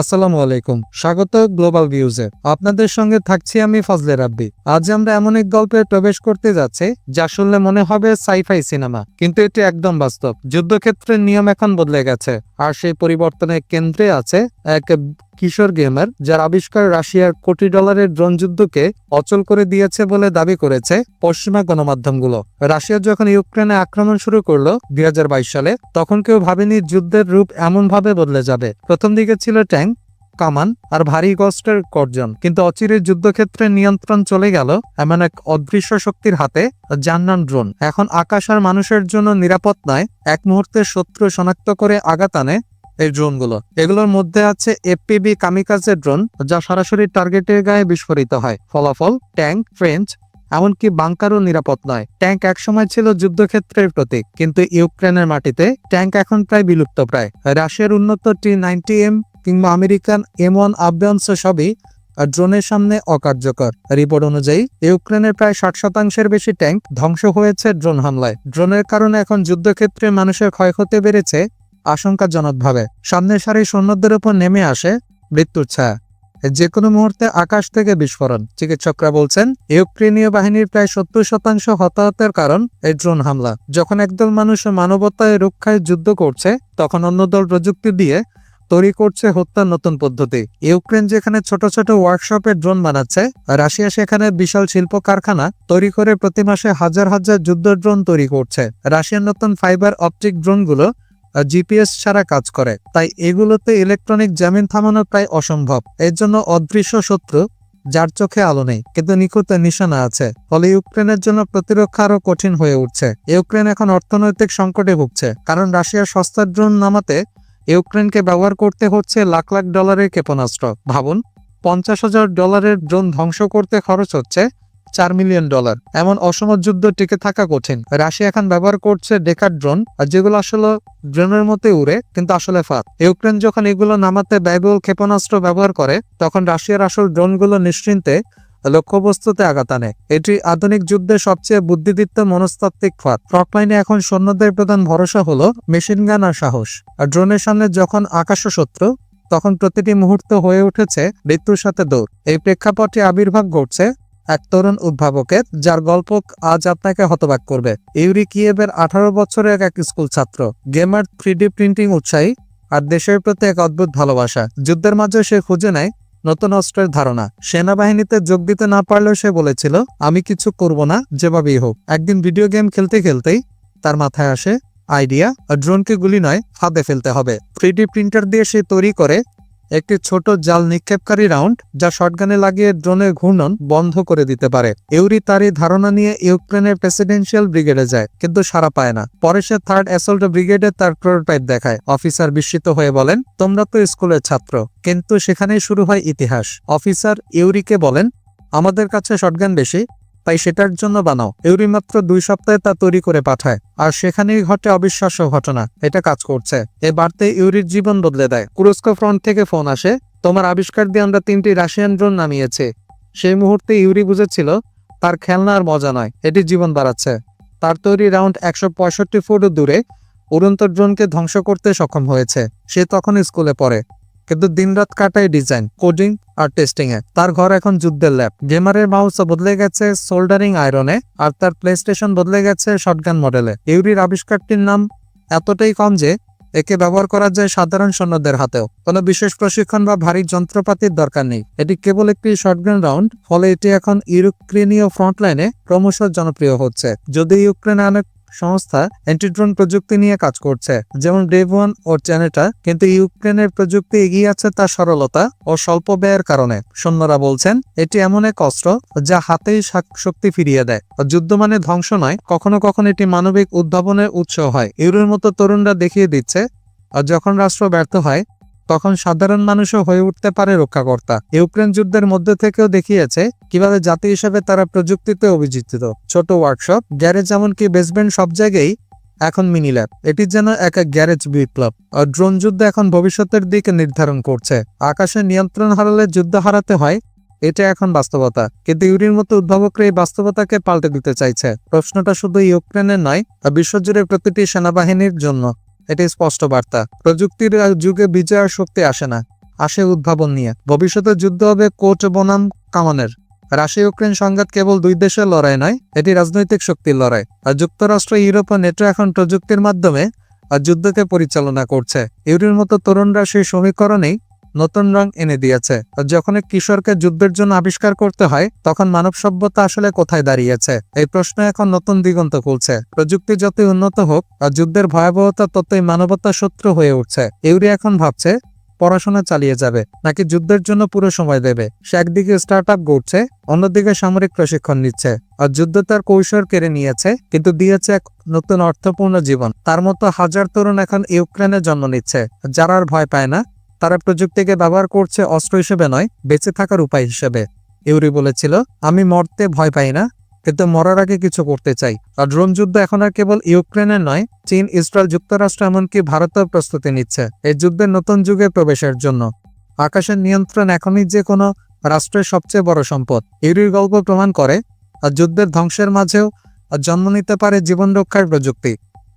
আসসালামু আলাইকুম, স্বাগত গ্লোবাল ভিউজে আপনাদের সঙ্গে থাকছি আমি ফজলে রাব্বি। আজ আমরা এমন এক গল্পে প্রবেশ করতে যাচ্ছি, যা শুনলে মনে হবে সাইফাই সিনেমা, কিন্তু এটি একদম বাস্তব। যুদ্ধক্ষেত্রের নিয়ম এখন বদলে গেছে, আর সেই পরিবর্তনের কেন্দ্রে আছে এক কিশোর গেমার, যার আবিষ্কার রাশিয়ার কোটি ডলারের ড্রোন যুদ্ধকে অচল করে দিয়েছে বলে দাবি করেছে পশ্চিমা গণমাধ্যমগুলো। রাশিয়া যখন ইউক্রেনে আক্রমণ শুরু করল দুই হাজার বাইশ সালে, তখন কেউ ভাবেনি যুদ্ধের রূপ এমন ভাবে বদলে যাবে। প্রথম দিকে ছিল ট্যাঙ্ক, কামান আর ভারী কষ্টের গর্জন কিন্তু অচিরে যুদ্ধক্ষেত্রে নিয়ন্ত্রণ চলে গেল এমন এক অদৃশ্য শক্তির হাতে জান্নান ড্রোন। এখন আকাশ আর মানুষের জন্য নিরাপদ নয়, এক মুহূর্তে শত্রু শনাক্ত করে আঘাত আনে এই ড্রোনগুলো। এগুলোর মধ্যে আছে এফপিবি কামিকাজের ড্রোন, যা সরাসরি টার্গেটের গায়ে বিস্ফোরিত হয়। ফলাফল, ট্যাঙ্ক, ফ্রেঞ্চ, এমনকি বাংকারও নিরাপদ নয়। ট্যাঙ্ক একসময় ছিল যুদ্ধক্ষেত্রের প্রতীক, কিন্তু ইউক্রেনের মাটিতে ট্যাঙ্ক এখন প্রায় বিলুপ্ত প্রায়। রাশিয়ার উন্নত টি নাইনটি এম কিংবা আমেরিকান এম ওয়ান আব্যাংশ সবই ড্রোনের সামনে অকার্যকর। রিপোর্ট অনুযায়ী, ইউক্রেনের প্রায় ষাট শতাংশের বেশি ট্যাঙ্ক ধ্বংস হয়েছে ড্রোন হামলায়। ড্রোনের কারণে এখন যুদ্ধক্ষেত্রে মানুষের ক্ষয়ক্ষতি বেড়েছে আশঙ্কাজনকভাবে। সামনের সারি সৈন্যদের উপর নেমে আসে মৃত্যুর ছায়া। যে কোনো মুহূর্তে আকাশ থেকে বিস্ফোরণ। চিকিৎসকরা বলছেন, ইউক্রেনীয় বাহিনীর প্রায় সত্তর শতাংশ হতাহতের কারণ এই ড্রোন হামলা। যখন একদল মানুষ মানবতায় রক্ষায় যুদ্ধ করছে, তখন অন্য দল প্রযুক্তি দিয়ে তৈরি করছে হত্যার নতুন পদ্ধতি। ইউক্রেন যেখানে ছোট ছোট ওয়ার্কশপে ড্রোন বানাচ্ছে, রাশিয়া সেখানে বিশাল শিল্প কারখানা তৈরি করে প্রতি মাসে হাজার হাজার যুদ্ধ ড্রোন তৈরি করছে। রাশিয়ার নতুন ফাইবার অপটিক ড্রোনগুলো জিপিএস ছাড়া কাজ করে। তাই এগুলোতে ইলেকট্রনিক জামিন থামানো প্রায় অসম্ভব। এর জন্য অদৃশ্য শত্রু যার চোখে আলো নেই, কিন্তু নিখুঁত নিশানা আছে। ফলে ইউক্রেনের জন্য প্রতিরক্ষা আরও কঠিন হয়ে উঠছে। ইউক্রেন এখন অর্থনৈতিক সংকটে ভুগছে, কারণ রাশিয়ার সস্তার ড্রোন নামাতে ইউক্রেনকে ব্যবহার করতে হচ্ছে লাখ লাখ ডলারের ক্ষেপণাস্ত্র। ভাবুন, পঞ্চাশ হাজার ডলারের ড্রোন ধ্বংস করতে খরচ হচ্ছে চার মিলিয়ন ডলার। এমন অসম যুদ্ধ টিকে থাকা কঠিন। রাশিয়া এখন ব্যবহার করছে ডেকার ড্রোন, আর যেগুলো আসলে ড্রোনের মতে উড়ে, কিন্তু আসলে ফাঁদ। ইউক্রেন যখন এগুলো নামাতে ব্যয়বহুল ক্ষেপণাস্ত্র ব্যবহার করে, তখন রাশিয়ার আসল ড্রোনগুলো নিশ্চিন্তে লক্ষ্যবস্তুতে আঘাত আনে। এটি আধুনিক যুদ্ধের সবচেয়ে বুদ্ধিদীপ্ত মনস্তাত্ত্বিক ফাঁদ। ফ্রন্টলাইনে এখন সৈন্যদের প্রধান ভরসা হলো মেশিন গান আর সাহস। আর ড্রোনের সামনে যখন আকাশ শত্রু, তখন প্রতিটি মুহূর্ত হয়ে উঠেছে মৃত্যুর সাথে দৌড়। এই প্রেক্ষাপটে আবির্ভাব ঘটছে এক তরুণ উদ্ভাবকের, যার গল্প আজ আপনাকে হতবাক করবে। ইউরি কিয়েবের আঠারো বছরের এক স্কুল ছাত্র। গেমার থ্রি প্রিন্টিং উৎসাহী আর দেশের প্রতি এক অদ্ভুত ভালোবাসা। যুদ্ধের মাঝে সে খুঁজে নেয় নতুন অস্ত্রের ধারণা। সেনাবাহিনীতে যোগ দিতে না পারলেও সে বলেছিল, আমি কিছু করব না, যেভাবেই হোক। একদিন ভিডিও গেম খেলতে খেলতেই তার মাথায় আসে আইডিয়া ড্রোনকে গুলি নয়, ফাঁদে ফেলতে হবে। থ্রি প্রিন্টার দিয়ে সে তৈরি করে একটি ছোট জাল নিক্ষেপকারী রাউন্ড, যা শটগানে লাগিয়ে ড্রোনের ঘূর্ণন বন্ধ করে দিতে পারে। ইউরি তার এই ধারণা নিয়ে ইউক্রেনের প্রেসিডেন্সিয়াল ব্রিগেডে যায়, কিন্তু সারা পায় না। পরে সে থার্ড অ্যাসল্ট ব্রিগেডে তার প্রোটোটাইপ দেখায়। অফিসার বিস্মিত হয়ে বলেন, তোমরা তো স্কুলের ছাত্র, কিন্তু সেখানেই শুরু হয় ইতিহাস। অফিসার ইউরিকে বলেন, আমাদের কাছে শটগান বেশি তাই সেটার জন্য বানাও। ইউরি মাত্র দুই সপ্তাহে তা তৈরি করে পাঠায়। আর সেখানেই ঘটে অবিশ্বাস্য ঘটনা। এটা কাজ করছে। এ বার্তে ইউরির জীবন বদলে দেয়। কুরস্কো ফ্রন্ট থেকে ফোন আসে, তোমার আবিষ্কার দিয়ে আমরা তিনটি রাশিয়ান ড্রোন নামিয়েছে। সেই মুহূর্তে ইউরি বুঝেছিল, তার খেলনা আর মজা নয়, এটি জীবন বাড়াচ্ছে। তার তৈরি রাউন্ড একশো পঁয়ষট্টি ফুট দূরে, উড়ন্ত ড্রোনকে ধ্বংস করতে সক্ষম হয়েছে। সে তখন স্কুলে পড়ে। কিন্তু দিনরাত কাটায় ডিজাইন কোডিং আর টেস্টিং এ। তার ঘর এখন যুদ্ধের ল্যাব গেমারের মাউস বদলে গেছে সোল্ডারিং আয়রনে আর তার প্লে স্টেশন বদলে গেছে শটগান মডেলে ইউরির আবিষ্কারটির নাম এতটাই কম যে, একে ব্যবহার করা যায় সাধারণ সৈন্যদের হাতেও। কোনো বিশেষ প্রশিক্ষণ বা ভারী যন্ত্রপাতির দরকার নেই। এটি কেবল একটি শটগান রাউন্ড ফলে এটি এখন ইউক্রেনীয় ফ্রন্টলাইনে ক্রমশ জনপ্রিয় হচ্ছে। যদি ইউক্রেনে অনেক সংস্থা অ্যান্টিড্রোন প্রযুক্তি নিয়ে কাজ করছে। যেমন ডেভ ওয়ান ও চ্যানেটা কিন্তু ইউক্রেনের প্রযুক্তি এগিয়ে আছে তার সরলতা ও স্বল্প ব্যয়ের কারণে। সৈন্যরা বলছেন, এটি এমন এক অস্ত্র যা হাতেই শাক- শক্তি ফিরিয়ে দেয়। যুদ্ধ মানে ধ্বংস নয়, কখনো কখনো এটি মানবিক উদ্ভাবনের উৎস হয়। ইউরোর মতো তরুণরা দেখিয়ে দিচ্ছে আর যখন রাষ্ট্র ব্যর্থ হয় তখন সাধারণ মানুষও হয়ে উঠতে পারে রক্ষাকর্তা। ইউক্রেন যুদ্ধের মধ্যে থেকেও দেখিয়েছে কীভাবে জাতি হিসেবে তারা প্রযুক্তিতে অভিজিত ছোট ওয়ার্কশপ গ্যারেজ এমনকি বেসমেন্ট সব জায়গায় এখন মিনি ল্যাব এটি যেন এক এক গ্যারেজ বিপ্লব। আর ড্রোন যুদ্ধ এখন ভবিষ্যতের দিকে নির্ধারণ করছে। আকাশে নিয়ন্ত্রণ হারালে যুদ্ধ হারাতে হয়, এটা এখন বাস্তবতা। কিন্তু ইউরির মতো উদ্ভাবকরা এই বাস্তবতাকে পাল্টে দিতে চাইছে। প্রশ্নটা শুধু ইউক্রেনের নয় বিশ্বজুড়ে প্রতিটি সেনাবাহিনীর জন্য। এটি স্পষ্ট বার্তা। প্রযুক্তির যুগে বিজয়ের শক্তি আসে না। আসে উদ্ভাবন নিয়ে। ভবিষ্যতে যুদ্ধ হবে কোচ বনাম কামানের। রাশিয়া ইউক্রেন সংঘাত কেবল দুই দেশের লড়াই নয়, এটি রাজনৈতিক শক্তির লড়াই। আর যুক্তরাষ্ট্র, ইউরোপ ও নেটো এখন প্রযুক্তির মাধ্যমে আর যুদ্ধকে পরিচালনা করছে। ইউরির মতো তরুণরা সেই সমীকরণেই নতুন রং এনে দিয়েছে। যখন কিশোরকে যুদ্ধের জন্য আবিষ্কার করতে হয়, তখন মানব সভ্যতা আসলে কোথায় দাঁড়িয়েছে? এই প্রশ্ন এখন নতুন দিগন্ত খুলছে। প্রযুক্তি যতই উন্নত হোক যুদ্ধের ভয়াবহতা ততই মানবতা শত্রু হয়ে উঠছে। ইউরি এখন ভাবছে, পড়াশোনা চালিয়ে যাবে, নাকি যুদ্ধের জন্য পুরো সময় দেবে। সে একদিকে স্টার্ট আপ গড়ছে, অন্যদিকে সামরিক প্রশিক্ষণ নিচ্ছে। আর যুদ্ধ তার কৌশল কেড়ে নিয়েছে, কিন্তু দিয়েছে এক নতুন অর্থপূর্ণ জীবন। তার মতো হাজার তরুণ এখন ইউক্রেনে জন্ম নিচ্ছে, যারা আর ভয় পায় না। তারা প্রযুক্তিকে ব্যবহার করছে অস্ত্র হিসেবে নয়, বেঁচে থাকার উপায় হিসেবে। ইউরি বলেছিল, আমি মরতে ভয় পাই না, কিন্তু মরার আগে কিছু করতে চাই। আর ড্রোন যুদ্ধ এখন আর কেবল ইউক্রেনের নয়, চীন, ইসরায়েল, যুক্তরাষ্ট্র, এমনকি ভারতেও প্রস্তুতি নিচ্ছে এই যুদ্ধের নতুন যুগে প্রবেশের জন্য। আকাশের নিয়ন্ত্রণ এখনই যে কোনো রাষ্ট্রের সবচেয়ে বড় সম্পদ, ইউরির গল্প প্রমাণ করে, আর যুদ্ধের ধ্বংসের মাঝেও জন্ম নিতে পারে জীবন রক্ষার প্রযুক্তি।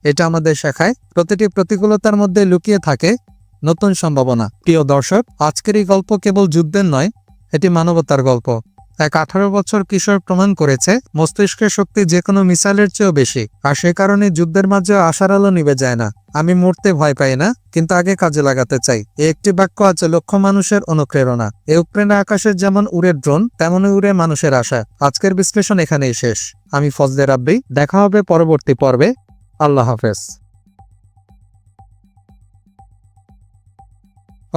এটা আমাদের শেখায়, প্রতিটি প্রতিকূলতার মধ্যে লুকিয়ে থাকে নতুন সম্ভাবনা। প্রিয় দর্শক, আজকের এই গল্প কেবল যুদ্ধের নয়, এটি মানবতার গল্প। এক আঠারো বছর কিশোর প্রমাণ করেছে, মস্তিষ্কের শক্তি যে কোনো মিসাইলের চেয়েও বেশি, আর সে কারণে যুদ্ধের মাঝে আশার আলো নিবে যায় না। আমি মরতে ভয় পাই না, কিন্তু আগে কাজে লাগাতে চাই। একটি বাক্য আছে লক্ষ মানুষের অনুপ্রেরণা। ইউক্রেনে আকাশের যেমন উড়ে ড্রোন, তেমনই উড়ে মানুষের আশা। আজকের বিশ্লেষণ এখানেই শেষ। আমি ফজলে রাব্বি, দেখা হবে পরবর্তী পর্বে। আল্লাহ হাফেজ।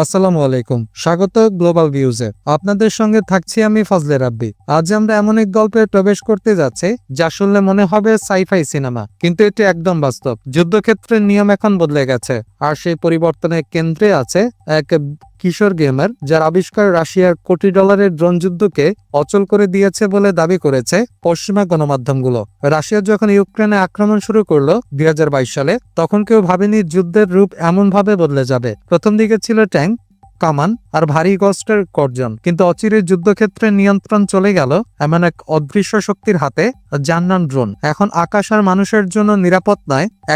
আসসালামু আলাইকুম, স্বাগত গ্লোবাল ভিউজে আপনাদের সঙ্গে থাকছি আমি ফজলে রাব্বি। আজ আমরা এমন এক গল্পে প্রবেশ করতে যাচ্ছি, যা শুনলে মনে হবে সাইফাই সিনেমা, কিন্তু এটি একদম বাস্তব। যুদ্ধক্ষেত্রের নিয়ম এখন বদলে গেছে, আর সেই পরিবর্তনের কেন্দ্রে আছে এক কিশোর গেমার, যার আবিষ্কার রাশিয়ার কোটি ডলারের ড্রোন যুদ্ধকে অচল করে দিয়েছে বলে দাবি করেছে পশ্চিমা গণমাধ্যমগুলো। রাশিয়া যখন ইউক্রেনে আক্রমণ শুরু করল দুই হাজার বাইশ সালে, তখন কেউ ভাবেনি যুদ্ধের রূপ এমনভাবে বদলে যাবে। প্রথম দিকে ছিল ট্যাঙ্ক, কামান আর ভারী কষ্টের গর্জন কিন্তু অচিরে যুদ্ধক্ষেত্রে নিয়ন্ত্রণ চলে গেল এমন এক অদৃশ্য শক্তির হাতে জান্নান ড্রোন। এখন আকাশ আর মানুষের জন্য নিরাপদ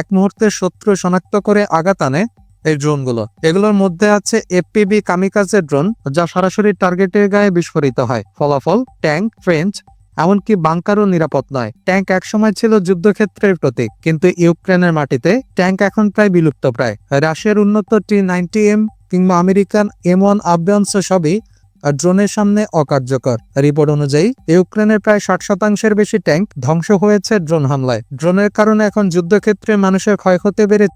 এক মুহূর্তে শত্রু শনাক্ত করে আঘাত আনে এই ড্রোনগুলো। এগুলোর মধ্যে আছে এফপিবি কামিকাজের ড্রোন, যা সরাসরি টার্গেটের গায়ে বিস্ফোরিত হয়। ফলাফল, ট্যাঙ্ক, ফ্রেঞ্চ, এমনকি বাংকারও নিরাপদ নয়। ট্যাঙ্ক একসময় ছিল যুদ্ধক্ষেত্রের প্রতীক, কিন্তু ইউক্রেনের মাটিতে ট্যাঙ্ক এখন প্রায় বিলুপ্ত প্রায়। রাশিয়ার উন্নত টি নাইনটি এম কিংবা আমেরিকান এম ওয়ান আব্যাংশ সবই ড্রোনের সামনে অকার্যকর। রিপোর্ট অনুযায়ী, ইউক্রেনের প্রায় ষাট শতাংশের বেশি ট্যাঙ্ক ধ্বংস হয়েছে ড্রোন হামলায়। ড্রোনের কারণে এখন যুদ্ধক্ষেত্রে মানুষের ক্ষয়ক্ষতি বেড়ে